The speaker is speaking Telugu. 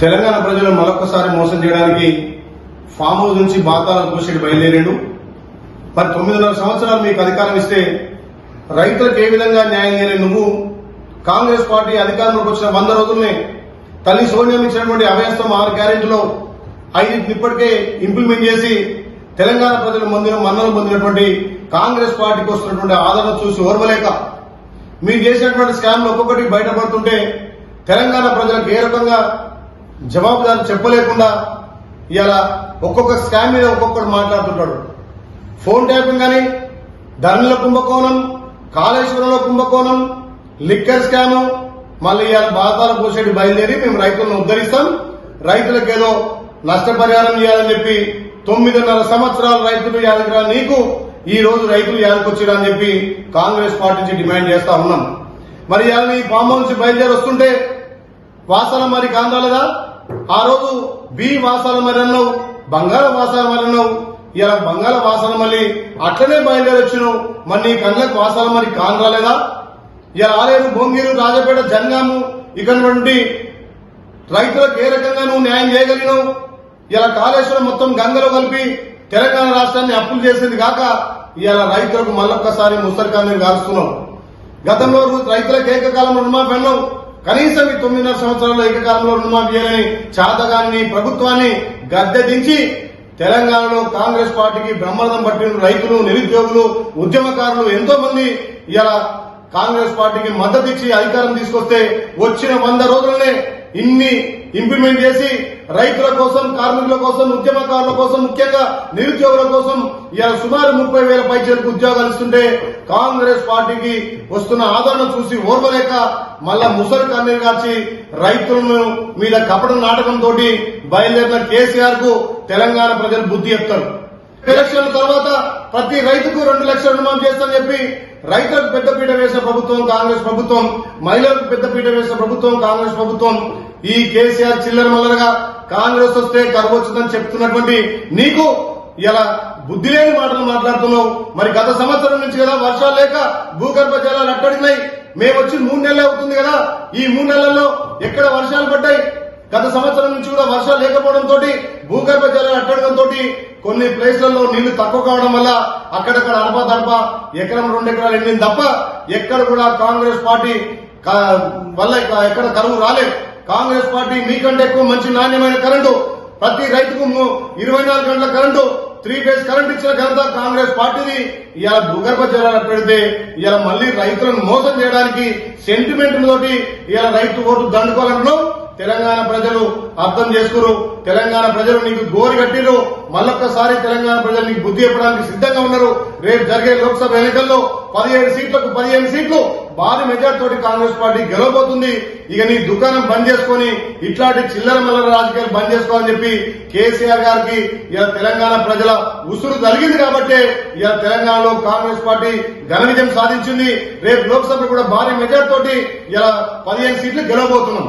తెలంగాణ ప్రజలు మరొకసారి మోసం చేయడానికి ఫామ్ హౌస్ నుంచి బాతాల దూషికి బయలుదేరాడు. మరి తొమ్మిదిన్నర సంవత్సరాలు మీకు అధికారం ఇస్తే రైతులకు ఏ విధంగా న్యాయం చేయని నువ్వు? కాంగ్రెస్ పార్టీ అధికారంలోకి వచ్చిన వంద రోజుల్ని తల్లి సోనియా ఇచ్చినటువంటి అభయస్థం ఆరు గ్యారెంటీలో ఐదు ఇప్పటికే ఇంప్లిమెంట్ చేసి తెలంగాణ ప్రజల పొందిన మన్నలు పొందినటువంటి కాంగ్రెస్ పార్టీకి వస్తున్నటువంటి ఆదరణ చూసి ఓర్వలేక మీరు చేసినటువంటి స్కామ్లు ఒక్కొక్కటి బయటపడుతుంటే తెలంగాణ ప్రజలకు ఏ రకంగా జవాబుదారు చెప్పలేకుండా ఇలా ఒక్కొక్క స్కామ్ మీద ఒక్కొక్కడు మాట్లాడుతుంటాడు. ఫోన్ ట్యాపింగ్ కానీ ధరల కుంభకోణం కాళేశ్వరంలో కుంభకోణం లిక్కర్ స్కాము మళ్ళీ ఇవాళ బాధాల పోసేటి బయలుదేరి మేము రైతులను ఉద్ధరిస్తాం. రైతులకు ఏదో నష్టపరిహారం ఇవ్వాలని చెప్పి తొమ్మిదిన్నర సంవత్సరాలు రైతులు యాదగిరా నీకు ఈ రోజు రైతులు యాదకొచ్చిరని చెప్పి కాంగ్రెస్ పార్టీ నుంచి డిమాండ్ చేస్తా ఉన్నాం. మరి ఇవాళ ఈ ఫామ్ హౌస్ నుంచి బయలుదేరి వస్తుంటే వాసన మరి కాందాలదా? ఆ రోజు బి వాసాల మరి అన్నావు బంగాళ వాసాల మరి అన్నావు. ఇలా బంగాళ వాసాల మళ్ళీ అట్లనే బయలుదేరి వచ్చినావు మరి నీ కళ్ళకు వాసాల మరి కాన్ రాలేదా? ఇలా ఆలయం భోంగిరు రాజపేట జంగాము ఇక్కడ నుండి రైతులకు ఏ రకంగా నువ్వు న్యాయం చేయగలిగినావు? ఇలా కాళేశ్వరం మొత్తం గంగలో కలిపి తెలంగాణ రాష్ట్రాన్ని అప్పులు చేసింది కాక ఇలా రైతులకు మళ్ళొక్కసారి ముసరికాన్ని కాలుస్తున్నావు గతంలో రైతులకు ఏకకాలం రుణమాఫీ అన్నావు. కనీసం ఈ తొమ్మిదిన్నర సంవత్సరాల్లో ఏకకాలంలో రుణమాఫీ చేయాలని చాతగాన్ని ప్రభుత్వాన్ని గద్దె దించి తెలంగాణలో కాంగ్రెస్ పార్టీకి బ్రహ్మరథం పట్టిన రైతులు నిరుద్యోగులు ఉద్యమకారులు ఎంతో మంది ఇలా కాంగ్రెస్ పార్టీకి మద్దతు ఇచ్చి అధికారం తీసుకొస్తే వచ్చిన వంద రోజులనే ఇన్ని ఇంప్లిమెంట్ చేసి రైతుల కోసం కార్మికుల కోసం ఉద్యమకారుల కోసం ముఖ్యంగా నిరుద్యోగుల కోసం ఇలా సుమారు ముప్పై వేల పైచలకు ఉద్యోగాలు ఇస్తుంటే కాంగ్రెస్ పార్టీకి వస్తున్న ఆదరణ చూసి ఓర్వలేక మళ్ళా ముసలి కన్నీరు కాచి రైతులను మీద కపట నాటకంతో బయలుదేరిన కేసీఆర్కు తెలంగాణ ప్రజలు బుద్ధి చెప్తారు. ఎలక్షన్ల తర్వాత ప్రతి రైతుకు రెండు లక్షల రుణమాఫీ చేస్తామని చెప్పి రైతులకు పెద్దపీట వేసిన ప్రభుత్వం కాంగ్రెస్ ప్రభుత్వం మహిళలకు పెద్దపీట వేసిన ప్రభుత్వం కాంగ్రెస్ ప్రభుత్వం. ఈ కేసీఆర్ చిల్లర మల్లరగా కాంగ్రెస్ వస్తే కరువు వచ్చిందని చెప్తున్నటువంటి నీకు ఇలా బుద్ధి లేని మాటలు మాట్లాడుతున్నావు. మరి గత సంవత్సరం నుంచి కదా వర్షాలు లేక భూగర్భ జలాలు అట్టడినాయి మేము వచ్చి మూడు నెలలు అవుతుంది కదా. ఈ మూడు నెలల్లో ఎక్కడ వర్షాలు పడ్డాయి? గత సంవత్సరం నుంచి కూడా వర్షాలు లేకపోవడంతో భూగర్భ జలాలు అట్టడంతో కొన్ని ప్లేస్లలో నీళ్ళు తక్కువ కావడం వల్ల అక్కడక్కడ అడప దడప ఎకరం రెండు ఎకరాలు ఎండింది తప్ప ఎక్కడ కూడా కాంగ్రెస్ పార్టీ వల్ల ఎక్కడ కరువు రాలేదు. కాంగ్రెస్ పార్టీ మీకంటే ఎక్కువ మంచి నాణ్యమైన కరెంటు ప్రతి రైతుకు ఇరవై నాలుగు గంటల కరెంటు త్రీ ఫేజ్ కరెంట్ ఇచ్చిన ఘనత కాంగ్రెస్ పార్టీది. ఇలా భూగర్భ జలాలు పెడితే ఇలా మళ్ళీ రైతులను మోసం చేయడానికి సెంటిమెంట్ తోటి ఇలా రైతు ఓటు దండుకోవాలంటున్నాం తెలంగాణ ప్రజలు అర్థం చేసుకురు. తెలంగాణ ప్రజలు నీకు గోరి కట్టిరు మళ్ళొక్కసారి తెలంగాణ ప్రజలు నీకు బుద్ధి చెప్పడానికి సిద్ధంగా ఉన్నారు. రేపు జరిగే లోక్సభ ఎన్నికల్లో పదిహేడు సీట్లకు పదిహేను సీట్లు భారీ మెజార్టీ తోటి కాంగ్రెస్ పార్టీ గెలవబోతుంది. ఇక నీ దుకాణం బంద్ చేసుకొని ఇట్లాంటి చిల్లర మల్లర రాజకీయాలు బంద్ చేసుకోవాలని చెప్పి కేసీఆర్ గారికి ఇలా తెలంగాణ ప్రజల ఉసురు జరిగింది కాబట్టే ఇలా తెలంగాణలో కాంగ్రెస్ పార్టీ ఘన విజయం సాధించింది. రేపు లోక్సభ కూడా భారీ మెజార్టీ తోటి ఇలా పదిహేను సీట్లు గెలవబోతున్నాం.